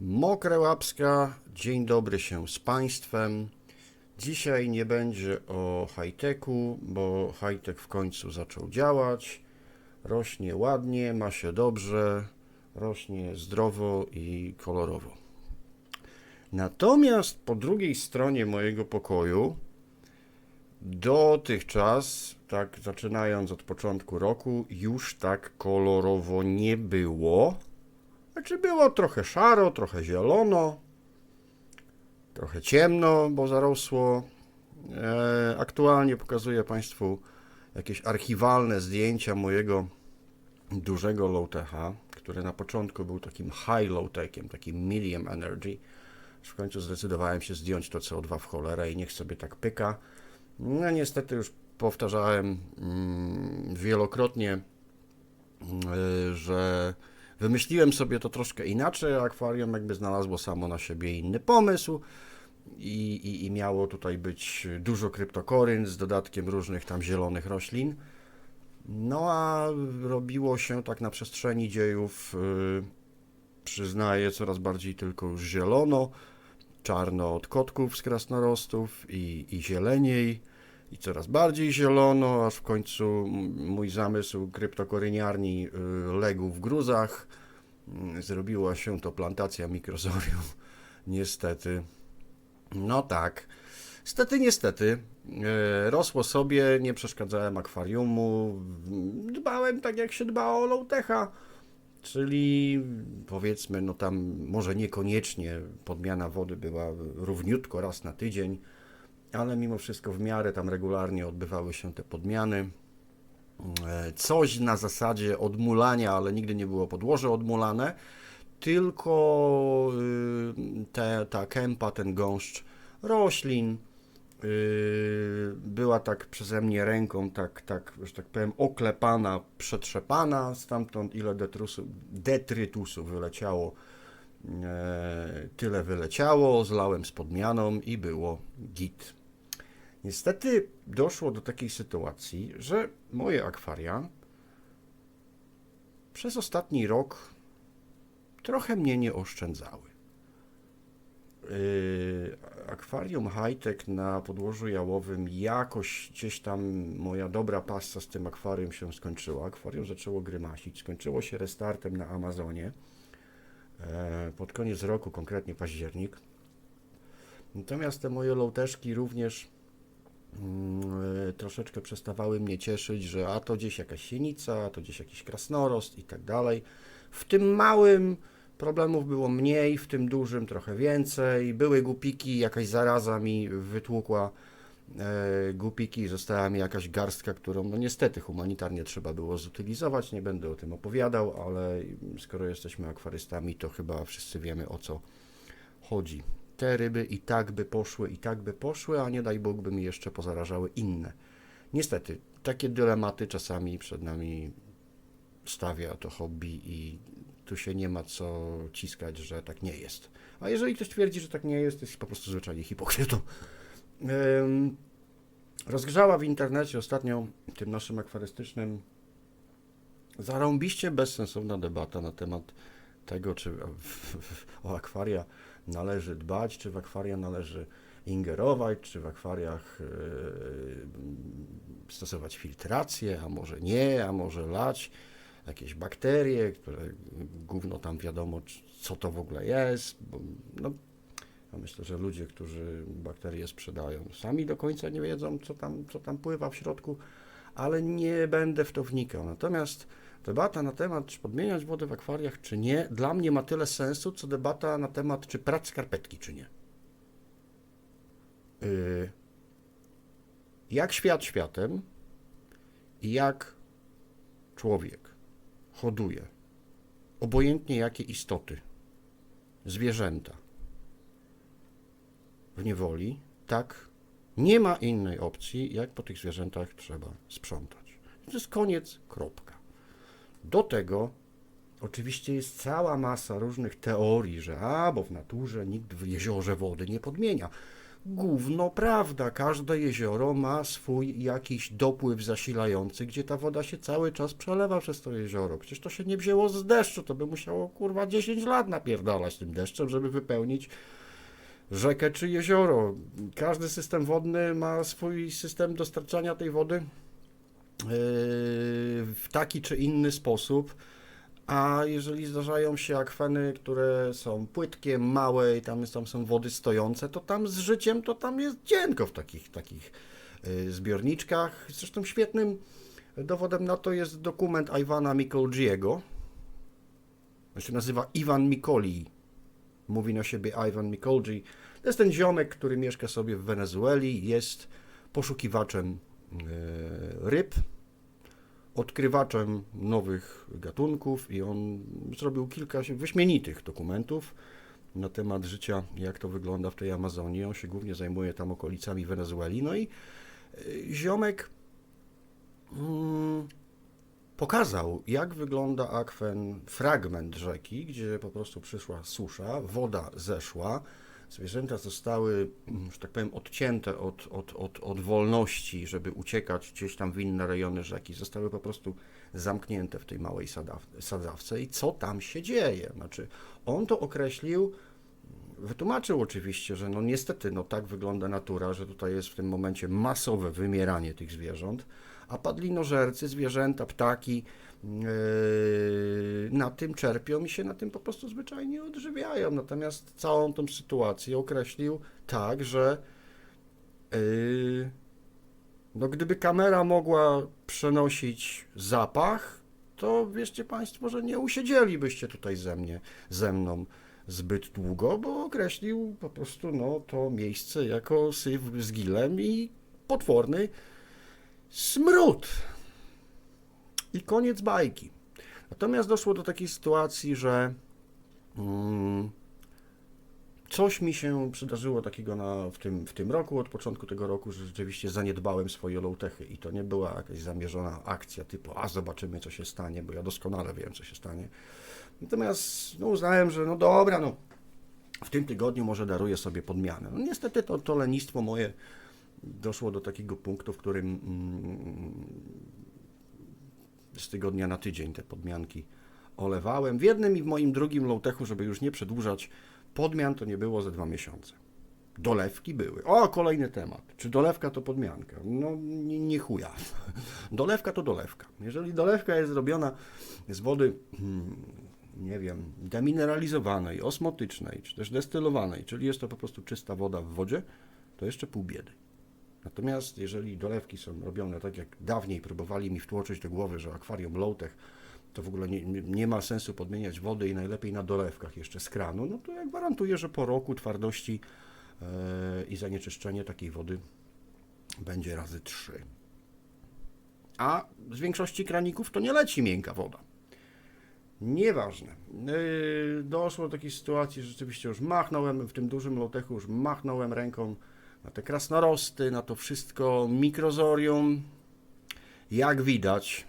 Mokre Łapska, dzień dobry się z Państwem. Dzisiaj nie będzie o high-techu, bo high-tech w końcu zaczął działać. Rośnie ładnie, ma się dobrze, rośnie zdrowo i kolorowo. Natomiast po drugiej stronie mojego pokoju dotychczas, tak zaczynając od początku roku, już tak kolorowo nie było. Znaczy było trochę szaro, trochę zielono, trochę ciemno, bo zarosło. E, aktualnie pokazuję Państwu jakieś archiwalne zdjęcia mojego dużego low-techa, który na początku był takim high low-techiem, takim medium energy. W końcu zdecydowałem się zdjąć to CO2 w cholerę i niech sobie tak pyka. No niestety już powtarzałem mm, wielokrotnie, mm, że wymyśliłem sobie to troszkę inaczej, akwarium jakby znalazło samo na siebie inny pomysł i, i, i miało tutaj być dużo kryptokoryn z dodatkiem różnych tam zielonych roślin. No a robiło się tak na przestrzeni dziejów, yy, przyznaję, coraz bardziej tylko już zielono, czarno od kotków z krasnorostów i, i zieleniej i coraz bardziej zielono, aż w końcu mój zamysł kryptokoryniarni y, legł w gruzach. Mm, Zrobiła się to plantacja mikrozorium. Niestety. No tak. Stety, niestety. E, Rosło sobie, nie przeszkadzałem akwariumu. Dbałem tak, jak się dba o low-techa. Czyli powiedzmy, no tam może niekoniecznie podmiana wody była równiutko raz na tydzień, ale mimo wszystko w miarę tam regularnie odbywały się te podmiany. E, Coś na zasadzie odmulania, ale nigdy nie było podłoże odmulane, tylko y, te, ta kępa, ten gąszcz roślin y, była tak przeze mnie ręką, tak, tak, że tak powiem, oklepana, przetrzepana, stamtąd ile detrusu, detrytusu wyleciało, e, tyle wyleciało, zlałem z podmianą i było git. Niestety doszło do takiej sytuacji, że moje akwaria przez ostatni rok trochę mnie nie oszczędzały. Yy, akwarium high-tech na podłożu jałowym jakoś gdzieś tam moja dobra pasta z tym akwarium się skończyła. Akwarium zaczęło grymasić. Skończyło się restartem na Amazonie e, pod koniec roku, konkretnie październik. Natomiast te moje lołteszki również troszeczkę przestawały mnie cieszyć, że a to gdzieś jakaś sienica, a to gdzieś jakiś krasnorost i tak dalej. W tym małym problemów było mniej, w tym dużym trochę więcej. Były głupiki, jakaś zaraza mi wytłukła e, głupiki, została mi jakaś garstka, którą no niestety humanitarnie trzeba było zutylizować. Nie będę o tym opowiadał, ale skoro jesteśmy akwarystami, to chyba wszyscy wiemy o co chodzi. Te ryby i tak by poszły, i tak by poszły, a nie daj Bóg by mi jeszcze pozarażały inne. Niestety, takie dylematy czasami przed nami stawia to hobby i tu się nie ma co ciskać, że tak nie jest. A jeżeli ktoś twierdzi, że tak nie jest, to jest po prostu zwyczajnie hipokrytą. Rozgrzała w internecie ostatnio, tym naszym akwarystycznym, zarąbiście bezsensowna debata na temat tego, czy o akwaria należy dbać, czy w akwaria należy ingerować, czy w akwariach yy, stosować filtrację, a może nie, a może lać jakieś bakterie, które gówno tam wiadomo, co to w ogóle jest. Bo, no, ja myślę, że ludzie, którzy bakterie sprzedają, sami do końca nie wiedzą, co tam, co tam pływa w środku, ale nie będę w to wnikał. Natomiast debata na temat, czy podmieniać wodę w akwariach, czy nie, dla mnie ma tyle sensu, co debata na temat, czy prać skarpetki, czy nie. Yy, jak świat światem i jak człowiek hoduje, obojętnie jakie istoty, zwierzęta w niewoli, tak nie ma innej opcji, jak po tych zwierzętach trzeba sprzątać. To jest koniec, kropka. Do tego oczywiście jest cała masa różnych teorii, że a, bo w naturze nikt w jeziorze wody nie podmienia. Gówno prawda, każde jezioro ma swój jakiś dopływ zasilający, gdzie ta woda się cały czas przelewa przez to jezioro. Przecież to się nie wzięło z deszczu, to by musiało kurwa 10 lat napierdalać tym deszczem, żeby wypełnić rzekę czy jezioro. Każdy system wodny ma swój system dostarczania tej wody w taki czy inny sposób. A jeżeli zdarzają się akweny, które są płytkie, małe i tam, tam są wody stojące, to tam z życiem to tam jest cienko w takich, takich yy, zbiorniczkach. Zresztą świetnym dowodem na to jest dokument Iwana Mikoljiego. On się nazywa Iwan Mikoli. Mówi na siebie Ivan Mikolji. To jest ten ziomek, który mieszka sobie w Wenezueli, jest poszukiwaczem yy, ryb, odkrywaczem nowych gatunków i on zrobił kilka wyśmienitych dokumentów na temat życia, jak to wygląda w tej Amazonii. On się głównie zajmuje tam okolicami Wenezueli. No i y, ziomek mm, pokazał, jak wygląda akwen, fragment rzeki, gdzie po prostu przyszła susza, woda zeszła, zwierzęta zostały, mm, że tak powiem, odcięte od, od, od, od wolności, żeby uciekać gdzieś tam w inne rejony rzeki, zostały po prostu zamknięte w tej małej sadaw, sadzawce. I co tam się dzieje? Znaczy, on to określił, wytłumaczył oczywiście, że no niestety no tak wygląda natura, że tutaj jest w tym momencie masowe wymieranie tych zwierząt, a padlinożercy, zwierzęta, ptaki yy, na tym czerpią i się na tym po prostu zwyczajnie odżywiają. Natomiast całą tą sytuację określił tak, że yy, no gdyby kamera mogła przenosić zapach, to wierzcie Państwo, że nie usiedzielibyście tutaj ze mnie, ze mną zbyt długo, bo określił po prostu no, to miejsce jako syf z gilem i potworny smród. I koniec bajki. Natomiast doszło do takiej sytuacji, że mm, coś mi się przydarzyło takiego na, w, tym, w tym roku, od początku tego roku, że rzeczywiście zaniedbałem swoje low-techy i to nie była jakaś zamierzona akcja typu, a zobaczymy co się stanie, bo ja doskonale wiem co się stanie. Natomiast no, uznałem, że no dobra, no w tym tygodniu może daruję sobie podmianę. No, niestety to, to lenistwo moje doszło do takiego punktu, w którym mm, z tygodnia na tydzień te podmianki olewałem. W jednym i w moim drugim low-techu, żeby już nie przedłużać, podmian to nie było ze dwa miesiące. Dolewki były. O, kolejny temat. Czy dolewka to podmianka? No, nie, nie chuja. Dolewka to dolewka. Jeżeli dolewka jest zrobiona z wody, hmm, nie wiem, demineralizowanej, osmotycznej, czy też destylowanej, czyli jest to po prostu czysta woda w wodzie, to jeszcze pół biedy. Natomiast jeżeli dolewki są robione tak, jak dawniej próbowali mi wtłoczyć do głowy, że akwarium low-tech to w ogóle nie, nie- ma sensu podmieniać wody i najlepiej na dolewkach jeszcze z kranu, no to ja gwarantuję, że po roku twardości e, i zanieczyszczenie takiej wody będzie razy trzy. A z większości kraników to nie leci miękka woda. Nieważne. Yy, doszło do takiej sytuacji, że rzeczywiście już machnąłem w tym dużym lotechu, już machnąłem ręką na te krasnorosty, na to wszystko, mikrozorium. Jak widać,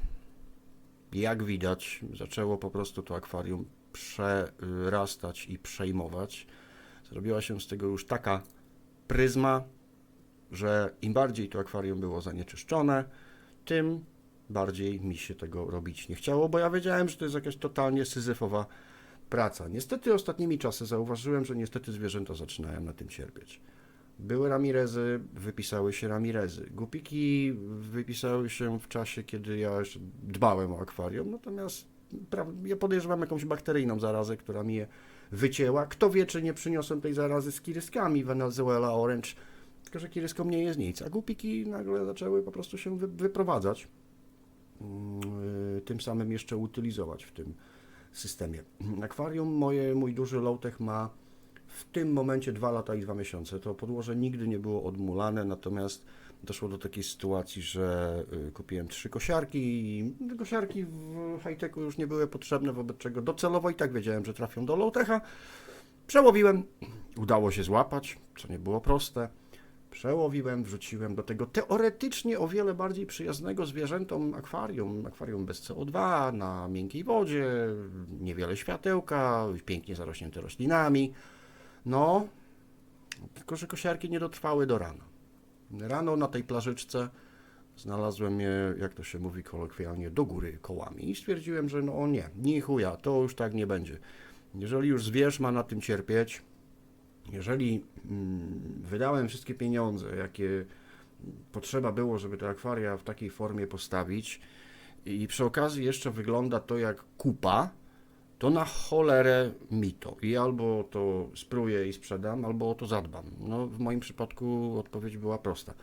jak widać, zaczęło po prostu to akwarium przerastać i przejmować. Zrobiła się z tego już taka pryzma, że im bardziej to akwarium było zanieczyszczone, tym bardziej mi się tego robić nie chciało, bo ja wiedziałem, że to jest jakaś totalnie syzyfowa praca. Niestety ostatnimi czasy zauważyłem, że niestety zwierzęta zaczynają na tym cierpieć. Były ramirezy, wypisały się ramirezy. Gupiki wypisały się w czasie, kiedy ja jeszcze dbałem o akwarium, natomiast ja podejrzewam jakąś bakteryjną zarazę, która mi je wycięła. Kto wie, czy nie przyniosłem tej zarazy z kiryskami Venezuela Orange, tylko że kiryskom nie jest nic, a gupiki nagle zaczęły po prostu się wy- wyprowadzać mm, tym samym jeszcze utylizować w tym systemie. Akwarium moje, mój duży low-tech ma w tym momencie 2 lata i 2 miesiące. To podłoże nigdy nie było odmulane, natomiast doszło do takiej sytuacji, że y, kupiłem trzy kosiarki i kosiarki w high-techu już nie były potrzebne, wobec czego docelowo i tak wiedziałem, że trafią do low-techa. Przełowiłem, udało się złapać, co nie było proste. Przełowiłem, wrzuciłem do tego teoretycznie o wiele bardziej przyjaznego zwierzętom akwarium, akwarium bez CO2, na miękkiej wodzie, niewiele światełka, pięknie zarośnięte roślinami. No Tylko, że kosiarki nie dotrwały do rana. Rano na tej plażyczce znalazłem je, jak to się mówi kolokwialnie, do góry kołami i stwierdziłem, że no nie, ni chuja, to już tak nie będzie. Jeżeli już zwierz ma na tym cierpieć, jeżeli mm, wydałem wszystkie pieniądze, jakie potrzeba było, żeby te akwaria w takiej formie postawić i przy okazji jeszcze wygląda to jak kupa, to na cholerę mi to. I albo to spróję i sprzedam, albo o to zadbam. No, w moim przypadku odpowiedź była prosta,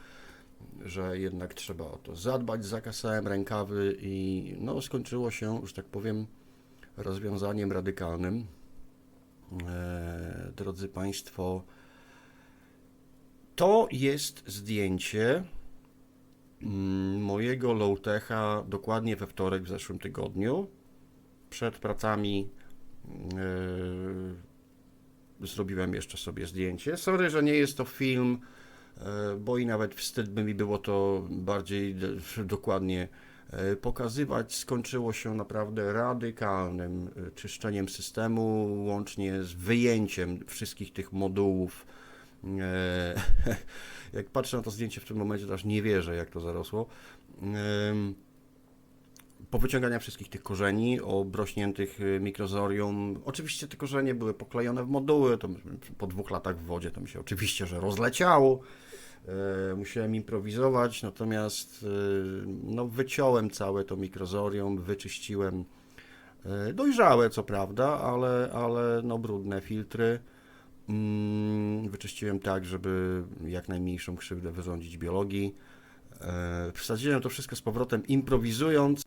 że jednak trzeba o to zadbać, zakasałem rękawy i no, skończyło się, że tak powiem, rozwiązaniem radykalnym. E, drodzy Państwo, to jest zdjęcie mm, mojego low-techa dokładnie we wtorek w zeszłym tygodniu. Przed pracami yy, zrobiłem jeszcze sobie zdjęcie. Sorry, że nie jest to film, yy, bo i nawet wstyd by mi było to bardziej dokładnie yy, pokazywać. Skończyło się naprawdę radykalnym yy, czyszczeniem systemu, łącznie z wyjęciem wszystkich tych modułów. E, Jak patrzę na to zdjęcie w tym momencie, to aż nie wierzę, jak to zarosło. Powyciągania wszystkich tych korzeni obrośniętych y, mikrozorium. Oczywiście te korzenie były poklejone w moduły, to po dwóch latach w wodzie to mi się oczywiście, że rozleciało. E, Musiałem improwizować, natomiast y, no, wyciąłem całe to mikrozorium, wyczyściłem e, dojrzałe co prawda, ale, ale no, brudne filtry. Mm, Wyczyściłem tak, żeby jak najmniejszą krzywdę wyrządzić biologii. E, Wsadziłem to wszystko z powrotem, improwizując.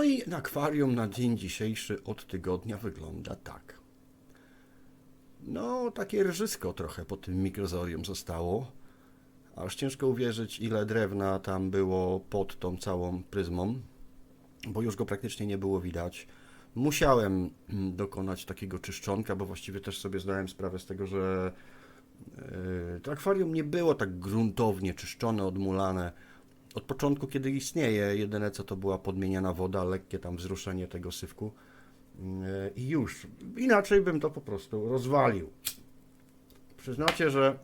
No i akwarium na dzień dzisiejszy od tygodnia wygląda tak. No, takie rżysko trochę po tym mikrozorium zostało. Aż ciężko uwierzyć, ile drewna tam było pod tą całą pryzmą, bo już go praktycznie nie było widać. Musiałem mm, dokonać takiego czyszczonka, bo właściwie też sobie zdałem sprawę z tego, że yy, to akwarium nie było tak gruntownie czyszczone, odmulane. Od początku, kiedy istnieje, jedyne co to była podmieniana woda, lekkie tam wzruszenie tego syfku yy, i już. Inaczej bym to po prostu rozwalił. Przyznacie, że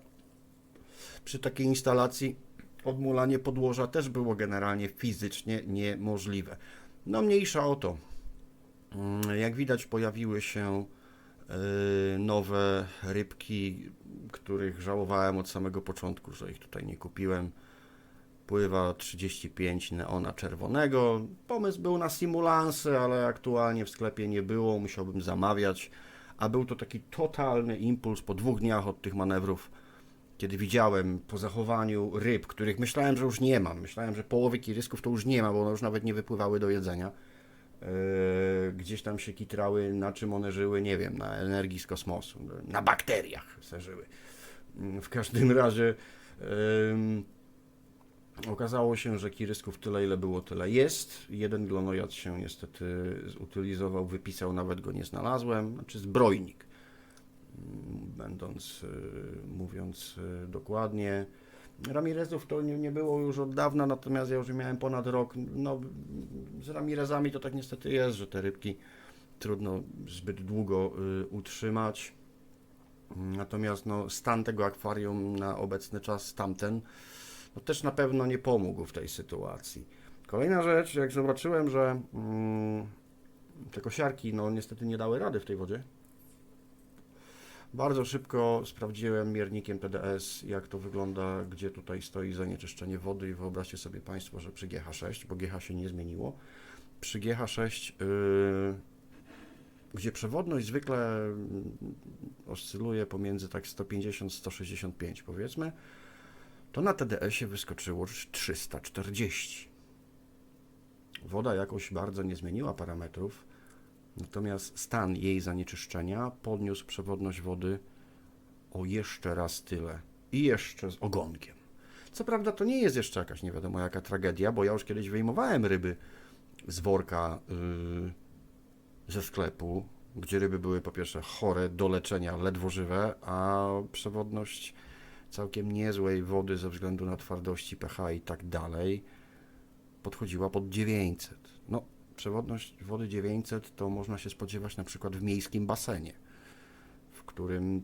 przy takiej instalacji odmulanie podłoża też było generalnie fizycznie niemożliwe. No mniejsza o to. Mm, Jak widać, pojawiły się y, nowe rybki, których żałowałem od samego początku, że ich tutaj nie kupiłem. Pływa 35 neona czerwonego. Pomysł był na simulansy, ale aktualnie w sklepie nie było, musiałbym zamawiać. A był to taki totalny impuls po dwóch dniach od tych manewrów, kiedy widziałem po zachowaniu ryb, których myślałem, że już nie mam. Myślałem, że połowy kirysków to już nie ma, bo one już nawet nie wypływały do jedzenia. Yy, gdzieś tam się kitrały, na czym one żyły, nie wiem, na energii z kosmosu, na bakteriach se żyły. Yy, W każdym razie yy, okazało się, że kirysków tyle, ile było, tyle jest. Jeden glonojad się niestety zutylizował, wypisał, nawet go nie znalazłem, znaczy zbrojnik, Yy, będąc, yy, mówiąc yy, dokładnie. Ramirezów to nie, nie było już od dawna, natomiast ja już miałem ponad rok. No, z Ramirezami to tak niestety jest, że te rybki trudno zbyt długo y, utrzymać. Natomiast no, stan tego akwarium na obecny czas tamten no, też na pewno nie pomógł w tej sytuacji. Kolejna rzecz, jak zobaczyłem, że mm, te kosiarki no, niestety nie dały rady w tej wodzie, bardzo szybko sprawdziłem miernikiem TDS, jak to wygląda, gdzie tutaj stoi zanieczyszczenie wody i wyobraźcie sobie Państwo, że przy GH6, bo GH się nie zmieniło, przy GH6, yy, gdzie przewodność zwykle mm, oscyluje pomiędzy tak 150-165 powiedzmy, to na TDS-ie wyskoczyło już 340. Woda jakoś bardzo nie zmieniła parametrów, Natomiast stan jej zanieczyszczenia podniósł przewodność wody o jeszcze raz tyle i jeszcze z ogonkiem. Co prawda to nie jest jeszcze jakaś nie wiadomo jaka tragedia, bo ja już kiedyś wyjmowałem ryby z worka yy, ze sklepu, gdzie ryby były po pierwsze chore do leczenia, ledwo żywe, a przewodność całkiem niezłej wody ze względu na twardości pH i tak dalej podchodziła pod 900. No, przewodność wody 900 to można się spodziewać na przykład w miejskim basenie, w którym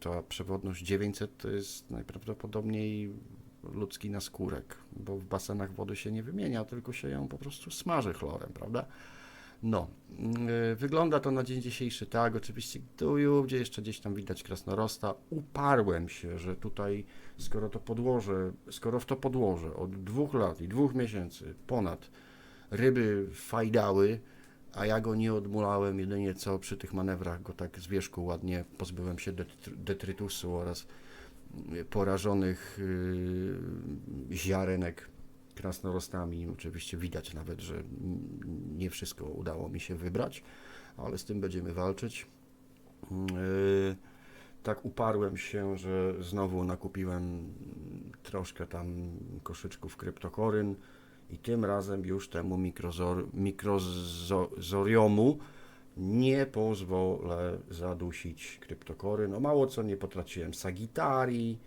ta przewodność 900 to jest najprawdopodobniej ludzki naskórek, bo w basenach wody się nie wymienia, tylko się ją po prostu smaży chlorem, prawda? No, yy, wygląda to na dzień dzisiejszy tak, oczywiście tu i ówdzie jeszcze gdzieś tam widać krasnorosta. Uparłem się, że tutaj, skoro to podłoże, skoro w to podłoże od dwóch lat i dwóch miesięcy ponad ryby fajdały, a ja go nie odmulałem, jedynie co przy tych manewrach go tak z wierzchu ładnie pozbyłem się detr- detrytusu oraz y, porażonych yy, ziarenek krasnorostami. Oczywiście widać nawet, że nie wszystko udało mi się wybrać, ale z tym będziemy walczyć. Yy, tak uparłem się, że znowu nakupiłem troszkę tam koszyczków kryptokoryn i tym razem już temu mikrozor, mikrozoriomu nie pozwolę zadusić kryptokory. No mało co nie potraciłem sagitarii,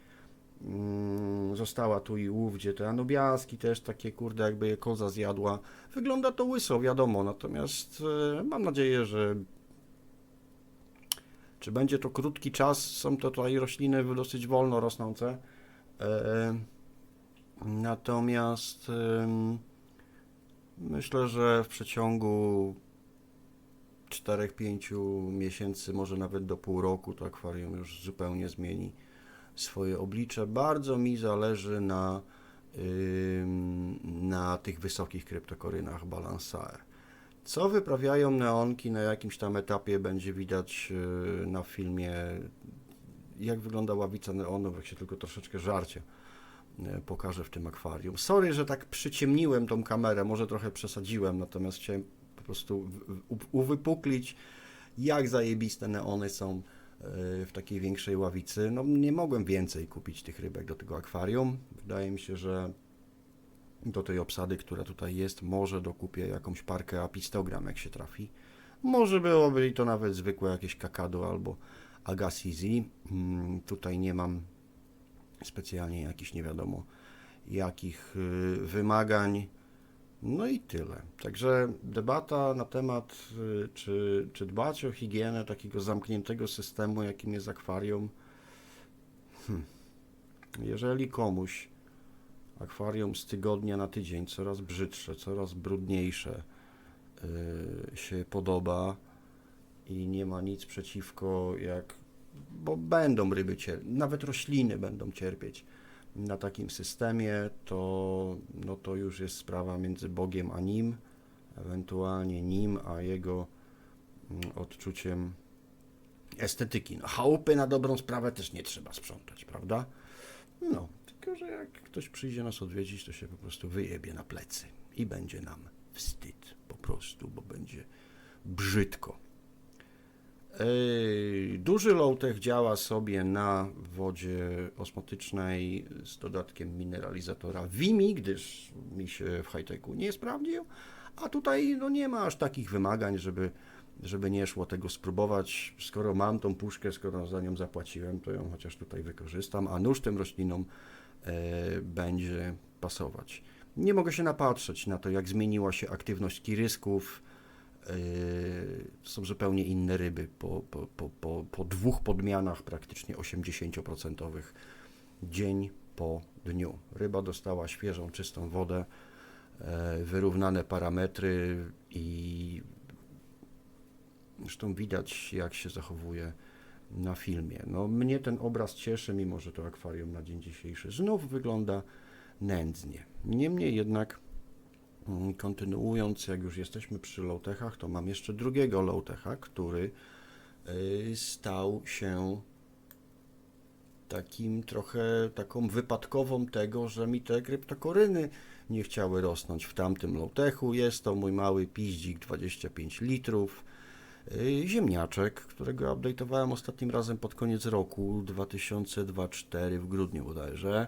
została tu i ówdzie te anubiaski też takie kurde jakby je koza zjadła. Wygląda to łyso, wiadomo, natomiast e, mam nadzieję, że czy będzie to krótki czas, są to tutaj rośliny dosyć wolno rosnące. E, Natomiast myślę, że w przeciągu 4-5 miesięcy, może nawet do pół roku, to akwarium już zupełnie zmieni swoje oblicze. Bardzo mi zależy na, na tych wysokich kryptokorynach Balansae. Co wyprawiają neonki na jakimś tam etapie będzie widać yy, na filmie, jak wygląda ławica neonów, jak się tylko troszeczkę żarcie e, pokażę w tym akwarium. Sorry, że tak przyciemniłem tą kamerę, może trochę przesadziłem, natomiast chciałem po prostu uwypuklić, jak zajebiste neony są w takiej większej ławicy. No nie mogłem więcej kupić tych rybek do tego akwarium. Wydaje mi się, że do tej obsady, która tutaj jest, może dokupię jakąś parkę apistogram, jak się trafi. Może byłoby to nawet zwykłe jakieś kakado albo agasizi. Mm, Tutaj nie mam specjalnie jakichś nie wiadomo jakich y, wymagań. No i tyle. Także debata na temat, y, czy, czy dbać o higienę takiego zamkniętego systemu, jakim jest akwarium. Hmm. Jeżeli komuś akwarium z tygodnia na tydzień coraz brzydsze, coraz brudniejsze y, się podoba i nie ma nic przeciwko, jak bo będą ryby cierpieć, nawet rośliny będą cierpieć na takim systemie, to, no to już jest sprawa między Bogiem a nim, ewentualnie nim a jego mm, odczuciem estetyki. No, chałupy na dobrą sprawę też nie trzeba sprzątać, prawda? No, tylko że jak ktoś przyjdzie nas odwiedzić, to się po prostu wyjebie na plecy i będzie nam wstyd po prostu, bo będzie brzydko. Duży low-tech działa sobie na wodzie osmotycznej z dodatkiem mineralizatora Vimi, gdyż mi się w high-techu nie sprawdził, a tutaj no, nie ma aż takich wymagań, żeby, żeby nie szło tego spróbować. Skoro mam tą puszkę, skoro za nią zapłaciłem, to ją chociaż tutaj wykorzystam, a nóż tym roślinom e, będzie pasować. Nie mogę się napatrzeć na to, jak zmieniła się aktywność kirysków, to są zupełnie inne ryby po, po, po, po, po dwóch podmianach praktycznie 80% dzień po dniu. Ryba dostała świeżą, czystą wodę, e, wyrównane parametry i zresztą widać jak się zachowuje na filmie. No, mnie ten obraz cieszy, mimo że to akwarium na dzień dzisiejszy znów wygląda nędznie. Niemniej jednak Kontynuując, jak już jesteśmy przy low-techach, to mam jeszcze drugiego low-techa, który y, stał się takim trochę taką wypadkową tego, że mi te kryptokoryny nie chciały rosnąć w tamtym low-techu. Jest to mój mały piździk 25 litrów. y, Ziemniaczek, którego update'owałem ostatnim razem pod koniec roku 2024 w grudniu bodajże.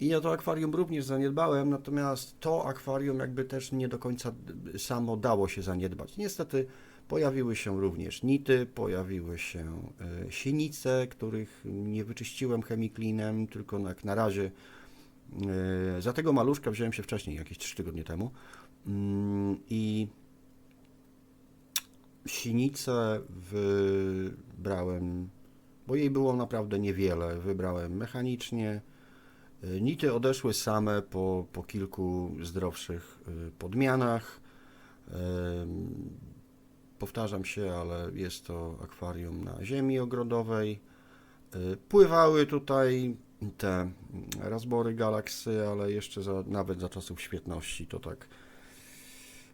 I ja to akwarium również zaniedbałem, natomiast to akwarium jakby też nie do końca samo dało się zaniedbać. Niestety pojawiły się również nity, pojawiły się e, sienice, których nie wyczyściłem chemiklinem, tylko jak na razie e, za tego maluszka wziąłem się wcześniej, jakieś 3 tygodnie temu. Mm, I sinice wybrałem bo jej było naprawdę niewiele. Wybrałem mechanicznie. Y, Nity odeszły same po, po kilku zdrowszych y, podmianach. Ym, Powtarzam się, ale jest to akwarium na ziemi ogrodowej. Y, Pływały tutaj te razbory galaksy, ale jeszcze za, nawet za czasów świetności to tak.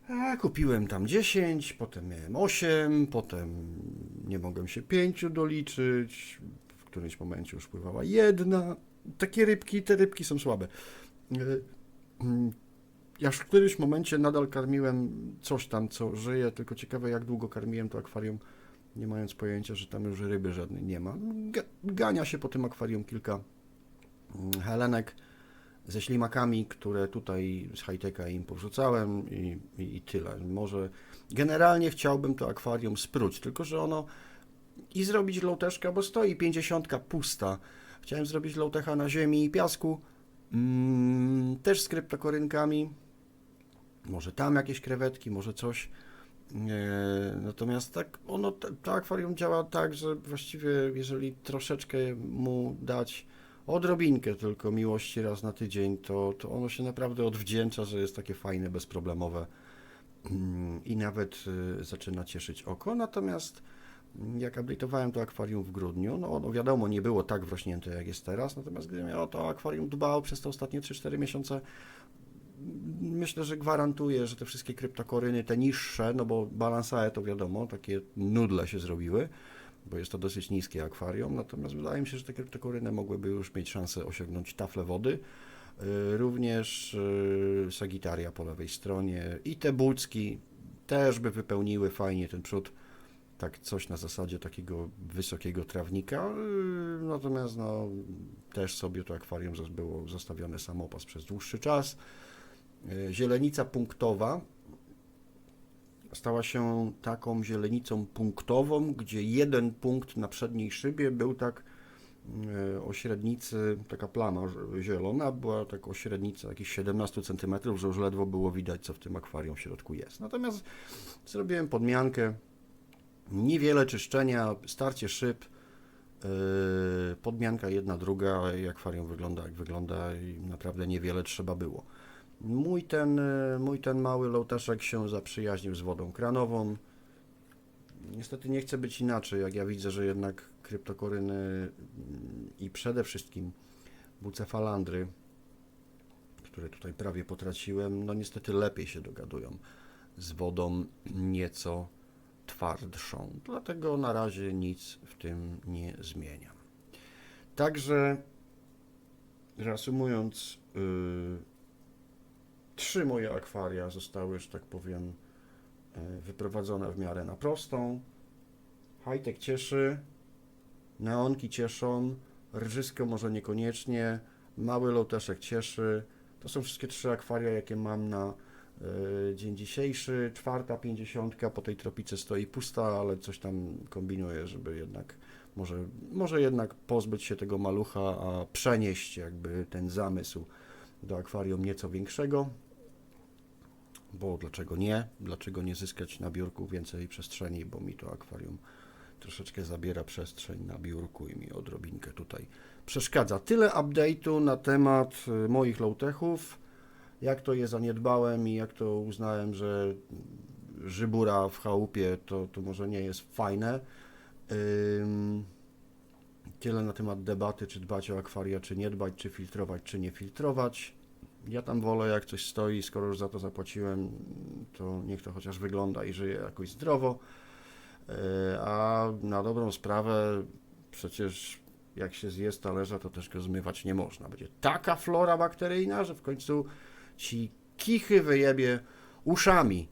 A, kupiłem tam 10, potem miałem 8, potem nie mogłem się 5 doliczyć. W którymś momencie już pływała jedna. Takie rybki, te rybki są słabe. Y, mm, Ja w którymś momencie nadal karmiłem coś tam, co żyje, tylko ciekawe jak długo karmiłem to akwarium, nie mając pojęcia, że tam już ryby żadnej nie ma. Ga- Gania się po tym akwarium kilka mm, helenek ze ślimakami, które tutaj z high-techa im powrzucałem i, i, i tyle. Może generalnie chciałbym to akwarium spróć, tylko że ono i zrobić low-teszka, bo stoi 50 pusta. Chciałem zrobić low-techa na ziemi i piasku, mm, też z kryptokorynkami, może tam jakieś krewetki, może coś. Natomiast tak, ono, to, akwarium działa tak, że właściwie jeżeli troszeczkę mu dać odrobinkę tylko miłości raz na tydzień, to, to ono się naprawdę odwdzięcza, że jest takie fajne, bezproblemowe mm, i nawet y, zaczyna cieszyć oko. Natomiast jak update'owałem to akwarium w grudniu, no ono wiadomo nie było tak wrośnięte jak jest teraz, natomiast gdybym ja o to akwarium dbał przez te ostatnie 3-4 miesiące, myślę, że gwarantuję, że te wszystkie kryptokoryny, te niższe, no bo balansae to wiadomo, takie nudle się zrobiły, bo jest to dosyć niskie akwarium, natomiast wydaje mi się, że te kryptokoryny mogłyby już mieć szansę osiągnąć taflę wody. Yy, Również yy, Sagitaria po lewej stronie i te bucki też by wypełniły fajnie ten przód, tak coś na zasadzie takiego wysokiego trawnika, Yy, natomiast no, też sobie to akwarium było zostawione samopas przez dłuższy czas. Yy, Zielenica punktowa stała się taką zielenicą punktową, gdzie jeden punkt na przedniej szybie był tak e, o średnicy, taka plama zielona, była tak o średnicy jakieś 17 cm, że już ledwo było widać, co w tym akwarium w środku jest. Natomiast zrobiłem podmiankę, niewiele czyszczenia, starcie szyb, e, podmianka jedna, druga i akwarium wygląda jak wygląda i naprawdę niewiele trzeba było. Mój ten, e, mój ten mały lołtaszek się zaprzyjaźnił z wodą kranową. Niestety nie chce być inaczej, jak ja widzę, że jednak kryptokoryny mm, i przede wszystkim bucefalandry, które tutaj prawie potraciłem, no niestety lepiej się dogadują z wodą nieco twardszą. Dlatego na razie nic w tym nie zmieniam. Także reasumując, yy, trzy moje akwaria zostały, że tak powiem, e, wyprowadzone w miarę na prostą. Hightech cieszy, neonki cieszą, rżysko może niekoniecznie, mały loteszek cieszy. To są wszystkie trzy akwaria, jakie mam na dzień dzisiejszy. Czwarta pięćdziesiątka po tej tropice stoi pusta, ale coś tam kombinuję, żeby jednak może, może jednak pozbyć się tego malucha, a przenieść jakby ten zamysł do akwarium nieco większego. Bo dlaczego nie? Dlaczego nie zyskać na biurku więcej przestrzeni, bo mi to akwarium troszeczkę zabiera przestrzeń na biurku i mi odrobinkę tutaj przeszkadza. Tyle update'u na temat y, moich low-techów, jak to je zaniedbałem i jak to uznałem, że żybura w chałupie to, to może nie jest fajne. Tyle na temat debaty, czy dbać o akwaria, czy nie dbać, czy filtrować, czy nie filtrować. Ja tam wolę, jak coś stoi, skoro już za to zapłaciłem, to niech to chociaż wygląda i żyje jakoś zdrowo. Yy, A na dobrą sprawę, przecież jak się zje talerza, to też go zmywać nie można. Będzie taka flora bakteryjna, że w końcu ci kichy wyjebie uszami.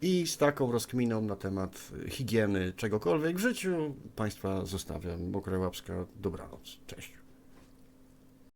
I z taką rozkminą na temat higieny czegokolwiek w życiu Państwa zostawiam. Mokra łapska, dobranoc. Cześć.